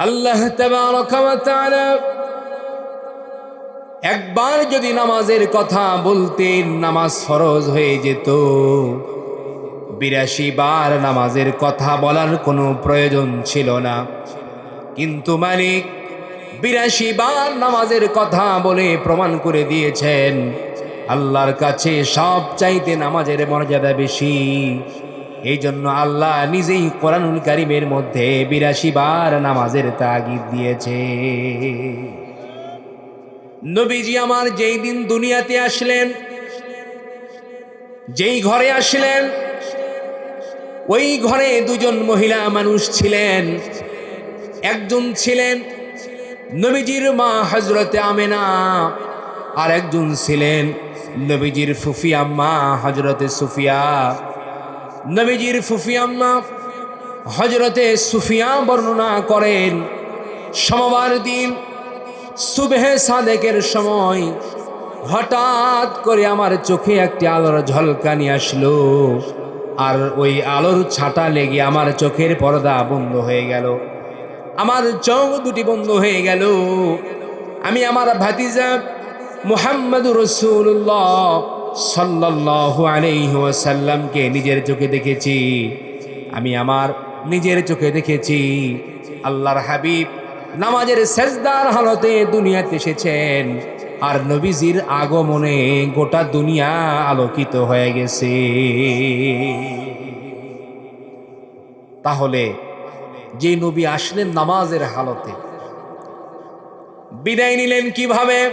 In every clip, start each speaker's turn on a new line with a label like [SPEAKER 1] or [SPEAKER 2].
[SPEAKER 1] আল্লাহ একবার যদি নামাজের কথা বলতেন নামাজ ফরজ হয়ে যেত। বিরাশি বার নামাজের কথা বলার কোনো প্রয়োজন ছিল না। কিন্তু মালিক বিরাশি বার নামাজের কথা বলে প্রমাণ করে দিয়েছেন, আল্লাহর কাছে সব চাইতে নামাজের মর্যাদা বেশি। এই জন্য আল্লাহ নিজেই কোরআনুল কারিমের মধ্যে বিরাশি বার নামাজের তাগিদ দিয়েছে। নবীজি আমার যেই দিন দুনিয়াতে আসলেন, যেই ঘরে আসলেন, ওই ঘরে দুজন মহিলা মানুষ ছিলেন। একজন ছিলেন নবীজির মা হজরতে আমেনা আর একজন ছিলেন নবীজির ফুফি মা হজরতে সুফিয়া। নবীজির ফুফি আম্মা হজরতে সুফিয়া বর্ণনা করেন, সমবার দিন সুবেহে সাদেকের সময় হঠাৎ করে আমার চোখে একটি আলোর ঝলকানি আসলো আর ওই আলোর ছাটা লেগে আমার চোখের পর্দা বন্ধ হয়ে গেল। আমার চোখ দুটি বন্ধ হয়ে গেল। আমি আমার ভাতিজা মুহাম্মদ রসুল্লাহ সাল্লাল্লাহু আলাইহি ওয়াসাল্লামকে নিজের চোখে দেখেছি। আমি আমার নিজের চোখে দেখেছি। আল্লাহর হাবিব নামাজের সেজদার হালতে দুনিয়াতে এসেছেন। আর নবীজির আগমনে গোটা দুনিয়া আলোকিত হয়ে গেছে। তাহলে যে নবী আসলেন নামাজের হালতে, বিদায় নিলেন কীভাবে?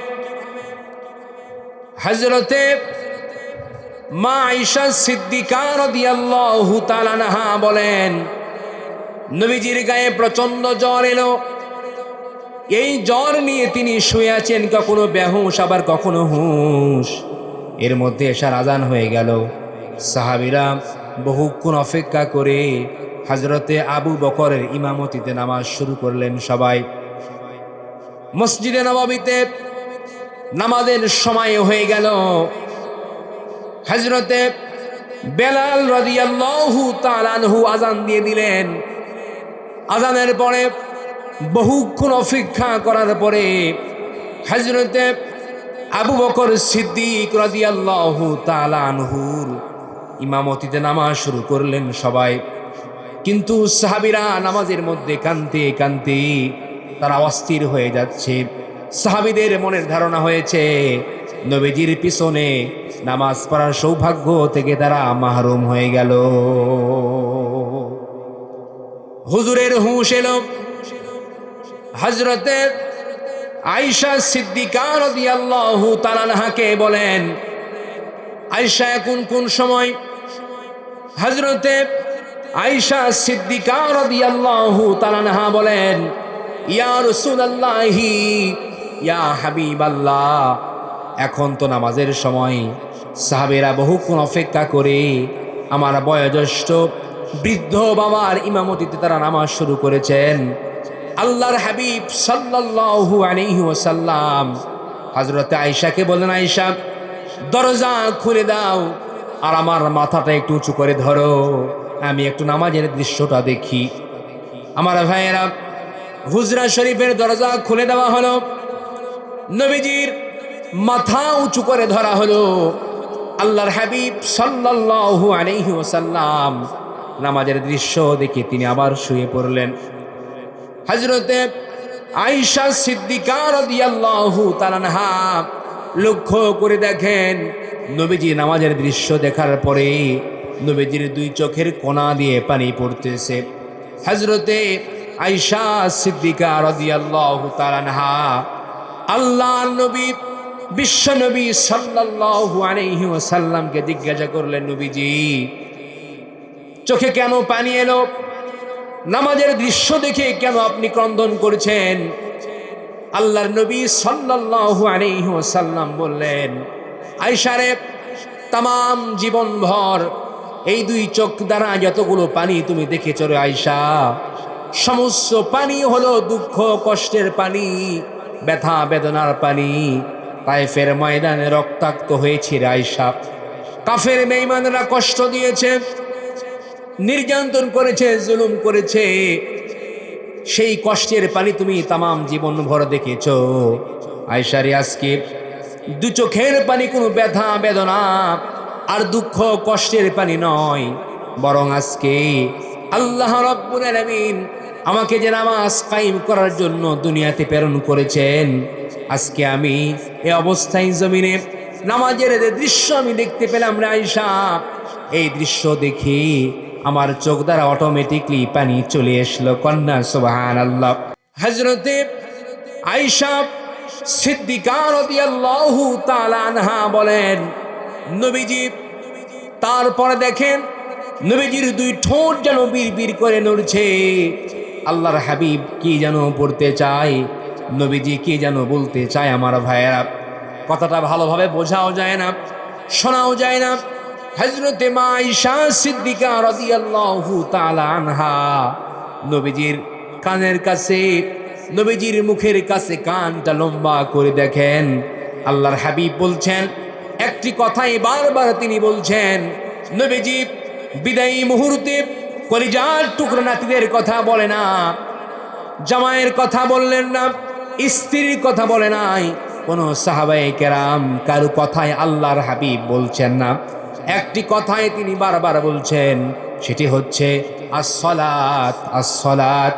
[SPEAKER 1] হজরতে মা আইসা সিদ্দিকা রাদিয়াল্লাহু তাআলা আনহা বলেন, নবীজির গায়ে প্রচণ্ড জ্বর এলো। এই জ্বর নিয়ে তিনি শুয়ে আছেন কখনো বেহুশ, আবার কখনো হুঁশ। এর মধ্যে এসার আজান হয়ে গেল। সাহাবিরা বহুক্ষণ অপেক্ষা করে হজরতে আবু বকরের ইমামতিতে নামাজ শুরু করলেন সবাই। মসজিদে নবাবিতে নামাজের সময় হয়ে গেল। হজরতে বেলাল রাদিয়াল্লাহু তাআলাহু আজান দিয়ে দিলেন। আজানের পরে বহুক্ষণ অপেক্ষা করার পরে হজরতে আবু বকর সিদ্দিক রাদিয়াল্লাহু তাআলাহুর ইমামতিতে নামাজ শুরু করলেন সবাই। কিন্তু সাহাবিরা নামাজের মধ্যে কান্তে কান্তে তারা অস্থির হয়ে যাচ্ছে। সাহাবিদের মনের ধারণা হয়েছে নবীজির পিছনে নামাজ পড়ার সৌভাগ্য থেকে তারা মাহরুম হয়ে গেল। হুজুরের হুঁশ এলো। হজরতে আইসা সিদ্দিকা রাদিয়াল্লাহু তাআলাকে বলেন, আয়েশা, এখন কোন সময়? হজরতে আয়েশা সিদ্দিকা রাদিয়াল্লাহু তাআলা বলেন, ইয়া রাসূলুল্লাহি, ইয়া হাবিবাল্লাহ এখন তো নামাজের সময়। সাহাবেরা বহুক্ষণ অপেক্ষা করে আমার বয়োজ্যেষ্ঠ বৃদ্ধ বাবার ইমামতিতে তারা নামাজ শুরু করেছেন। আল্লাহর হাবিব সাল্লাল্লাহু আলাইহি ওয়াসাল্লাম হযরতে আয়েশাকে বলেন আয়েশা, দরজা খুলে দাও আর আমার মাথাটা একটু উঁচু করে ধরো। আমি একটু নামাজের দৃশ্যটা দেখি। আমার ভাইয়েরা, হুজরা শরীফের দরজা খুলে দেওয়া হলো। নবীজির মাথা উঁচু করে ধরা হলো। আল্লাহর হাবিব সাল্লাল্লাহু আলাইহি ওয়াসাল্লাম নামাজের দৃশ্য দেখে তিনি আবার শুয়ে পড়লেন। হজরতে আইসা সিদ্দিকা রাদিয়াল্লাহু তাআলা লক্ষ্য করে দেখেন, নবীজি নামাজের দৃশ্য দেখার পরে নবীজির দুই চোখের কোনা দিয়ে পানি পড়তেছে। হজরতে আইসা সিদ্দিকা রাদিয়াল্লাহু তাআলা আল্লাহ নবী বিশ্ব নবী সাল্লাল্লাহু আলাইহি ওয়াসাল্লামকে জিজ্ঞাসা করলেন, নবীজি, চোখে কেন পানি এলো? নামাজের দৃশ্য দেখে কেন আপনি ক্রন্দন করেছেন? আল্লাহর নবী সাল্লাল্লাহু আলাইহি ওয়াসাল্লাম বললেন আয়সারে তাম জীবন ভর এই দুই চোখ দ্বারা যতগুলো পানি তুমি দেখেছ রে আয়সা সমস্ত পানি হলো দুঃখ, কষ্টের পানি, ব্যথা, বেদনার পানি। তাইফের ময়দানে রক্তাক্ত হয়েছে রে আয়সা কাফের বেঈমানরা কষ্ট দিয়েছে, নির্যাতন করেছে, জুলুম করেছে। সেই কষ্টের পানি তুমি তামাম জীবন ভর দেখেছ আয়সারি আজকে দু চোখের পানি কোনো ব্যথা, বেদনা আর দুঃখ, কষ্টের পানি নয়। বরং আজকে আল্লাহ রব্বুল আমাকে যে নামাজ কায়েম করার জন্য দুনিয়াতে প্রেরণ করেছেন আজকে আমি এই অবস্থায় জমিনে নামাজের দৃশ্য আমি দেখতে পেলাম রে আয়সা এই দৃশ্য দেখি আমার চোখ দ্বারা অটোমেটিকলি পানি চলে আসলো কন্যা সুবাহান আল্লাহ হজরতে আয়সা সিদ্দিকা রাদিয়াল্লাহু তাআলা আনহা বলেন, নবীজি, তারপরে দেখেন নবীজির দুই ঠোঁট যেন বীর করে নড়ছে। আল্লাহর হাবিব কি যেন পড়তে চায়? নবীজি কে যেন বলতে চায় আমার ভাইয়েরা? কথাটা ভালোভাবে বোঝাও যায় না, শোনাও যায় না। হজরতে মা সিদ্দিকা রাদিয়াল্লাহু তাআলা আনহা নবীজির কানের কাছে, নবীজির মুখের কাছে কানটা লম্বা করে দেখেন। আল্লাহর হাবিব বলছেন, একটি কথাই বারবার তিনি বলছেন, নবীজি বিদায়ী মুহূর্তে কলিজার টুকরো নাতিদের কথা বলে না, জামাইয়ের কথা বললেন না। স্ত্রীর কথা বলে নাই। কোন সাহাবাই কেরাম কারও কথায় আল্লাহর হাবিব বলছেন না। একটি কথায় তিনি বারবার বলছেন, সেটি হচ্ছে আসলাত আসলাত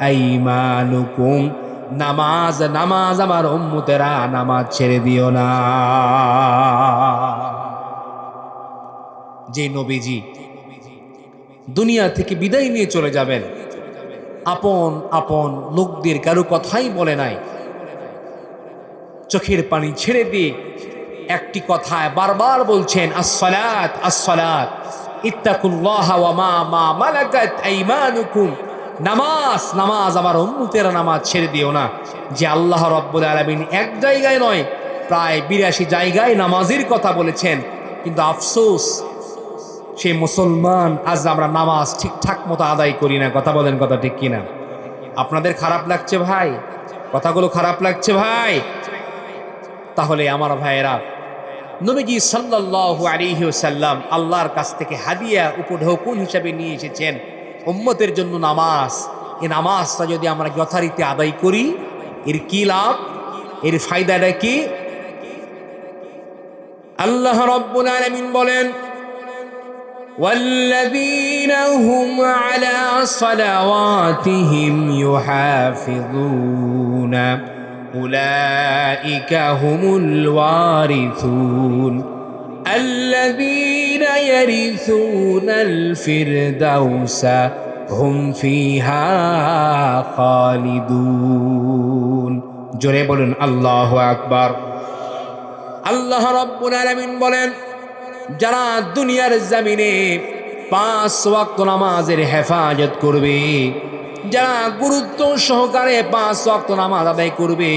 [SPEAKER 1] আইমানুকুম। নামাজ নামাজ আমার উম্মতেরা নামাজ ছেড়ে দিও না। যে নবীজি দুনিয়া থেকে বিদায় নিয়ে চলে যাবেন। আপন আপন লোকদের কারও কথাই বলে নাই। চোখের পানি ছেড়ে দিয়ে একটি কথায় বারবার বলছেন মালাকাত আইমানুকুম। নামাজ নামাজ আমার উম্মতেরা নামাজ ছেড়ে দিও না। যে আল্লাহ রব্বুল আলামিন এক জায়গায় নয়, প্রায় বিরাশি জায়গায় নামাজের কথা বলেছেন। কিন্তু আফসোস সে মুসলমান, আজ আমরা নামাজ ঠিকঠাক মতো আদায় করি না। কথা বলেন কথা ঠিক কিনা? আপনাদের খারাপ লাগছে ভাই? কথাগুলো খারাপ লাগছে ভাই? তাহলে আমার ভাইয়েরা, নবীজি সাল্লাল্লাহু আলাইহি ওয়াসাল্লাম আল্লাহর কাছ থেকে হাদিয়া উপঢৌকন হিসাবে নিয়ে এসেছেন। উম্মতের জন্য নামাজ। এই নামাজটা যদি আমরা যথারীতি আদায় করি, এর কি লাভ? এর ফায়দাটা কি? আল্লাহ রব্বুল আলামিন বলেন والذين هم على صلواتهم يحافظون أولئك هم الوارثون الذين يرثون الفردوس هم فيها خالدون جريب الله أكبر الله ربنا لمن بلن যারা দুনিয়ার জমিনে পাঁচ ওয়াক্ত নামাজের হেফাজত করবে, যারা গুরুত্ব সহকারে পাঁচ ওয়াক্ত নামাজ আদায় করবে,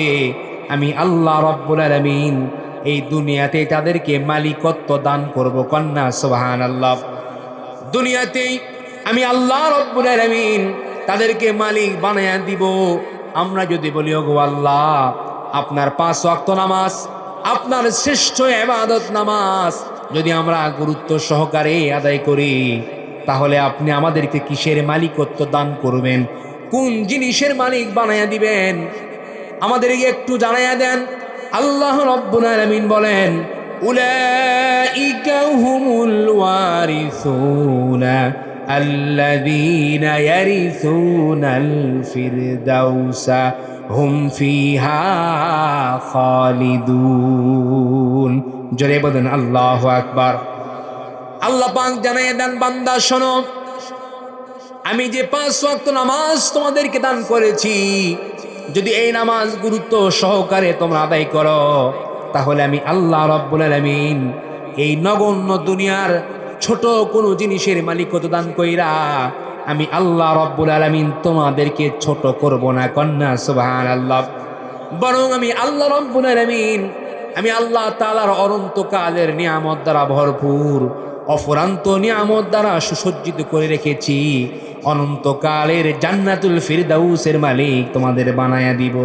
[SPEAKER 1] আমি আল্লাহ রব্বুল আলামিন এই দুনিয়াতে তাদেরকে মালিকত্ব দান করব, কন্যা সোহান আল্লাহ দুনিয়াতেই আমি আল্লাহ রব্বুল আলামিন তাদেরকে মালিক বানায়া দিব। আমরা যদি বলি, ওগো আল্লাহ, আপনার পাঁচ ওয়াক্ত নামাজ, আপনার শ্রেষ্ঠ এবাদত নামাজ যদি আমরা গুরুত্ব সহকারে আদায় করি তাহলে আপনি আমাদেরকে কিসের মালিকত্ব দান করবেন কোন জিনিসের মালিক বানায়া দিবেন আমাদেরকে একটু জানাইয়া দেন আল্লাহ রব্বুল আলামিন বলেন উলাইকা হুমুল ওয়ারিসুনা الذين يرثون الفردوس هم فيها خالدون জোরে বলেন, আল্লাহ আকবার। আল্লাহ পাক জানাই দেন, বান্দা, শোনো, আমি যে পাঁচ ওয়াক্ত নামাজ তোমাদেরকে দান করেছি, যদি এই নামাজ গুরুত্ব সহকারে তোমরা আদায় করো, তাহলে আমি আল্লাহ রব্বুল আলামিন এই নগণ্য দুনিয়ার ছোট কোনো জিনিসের মালিকত্ব দান কইরা আমি আল্লাহ রব্বুল আলামিন তোমাদেরকে ছোট করব না, কন্যা সুবহান আল্লাহ বরং আমি আল্লাহ রব্বুল আলামিন আমি আল্লাহ তালার অনন্তকালের নিয়ামত দ্বারা ভরপুর, অফরান্ত নিয়ামত দ্বারা সুসজ্জিত করে রেখেছি। অনন্তকালের জান্নাতুল ফিরদাউসের মালিক তোমাদের বানায়া দিব।